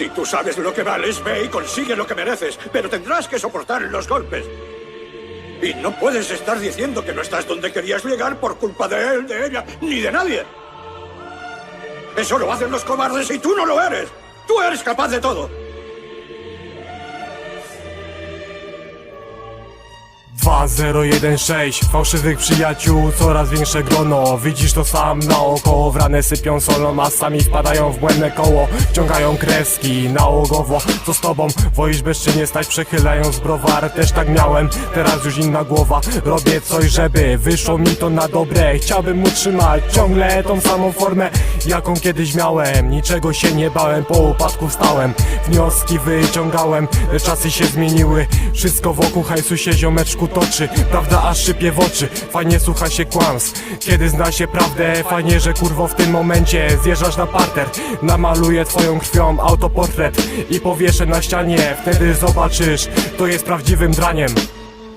Si tú sabes lo que vales, ve y consigue lo que mereces, pero tendrás que soportar los golpes. Y no puedes estar diciendo que no estás donde querías llegar por culpa de él, de ella, ni de nadie. Eso lo hacen los cobardes y tú no lo eres. Tú eres capaz de todo. 2016 Fałszywych przyjaciół, coraz większe grono. Widzisz to sam naokoło Wrane sypią solą, a sami wpadają w błędne koło. Wciągają kreski nałogowo Co z tobą? Woisz bezczynnie stać przechylając browar. Też tak miałem, teraz już inna głowa. Robię coś, żeby wyszło mi to na dobre. Chciałbym utrzymać ciągle tą samą formę Jaką kiedyś miałem. Niczego się nie bałem, po upadku wstałem. Wnioski wyciągałem, czasy się zmieniły. Wszystko wokół hajsu się ziomeczku toczy Prawda aż szybie w oczy, fajnie słucha się kłamstw Kiedy zna się prawdę, fajnie, że kurwo w tym momencie Zjeżdżasz na parter, namaluję twoją krwią autoportret I powieszę na ścianie, wtedy zobaczysz To jest prawdziwym draniem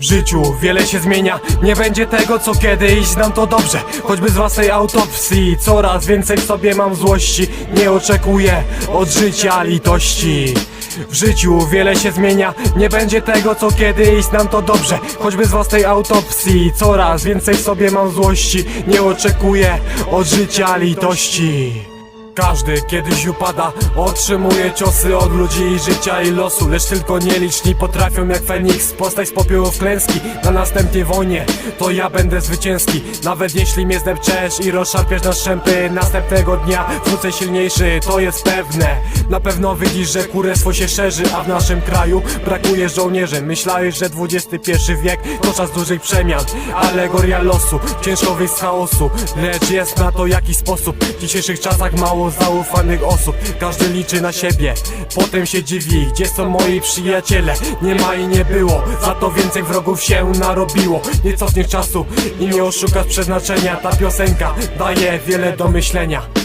w życiu wiele się zmienia, nie będzie tego co kiedyś, znam to dobrze. Choćby z własnej autopsji, coraz więcej w sobie mam złości. Nie oczekuję od życia litości. W życiu wiele się zmienia, nie będzie tego co kiedyś, znam to dobrze. Choćby z własnej autopsji, coraz więcej w sobie mam złości. Nie oczekuję od życia litości każdy kiedyś upada, otrzymuje ciosy od ludzi i życia i losu Lecz tylko nieliczni potrafią jak Feniks postać z popiołów klęski. Na następnej wojnie to ja będę zwycięski. Nawet jeśli mnie zdepczesz i rozszarpiesz na strzępy Następnego dnia wrócę silniejszy, to jest pewne. Na pewno widzisz, że kurestwo się szerzy, a w naszym kraju brakuje żołnierzy. Myślałeś, że XXI wiek to czas dużych przemian Alegoria losu, ciężko wyjść z chaosu Lecz jest na to jakiś sposób. W dzisiejszych czasach zaufanych osób. Każdy liczy na siebie. Potem się dziwi, gdzie są moi przyjaciele. Nie ma i nie było. Za to więcej wrogów się narobiło. Nie cofniesz czasu i nie oszukasz przeznaczenia. Ta piosenka daje wiele do myślenia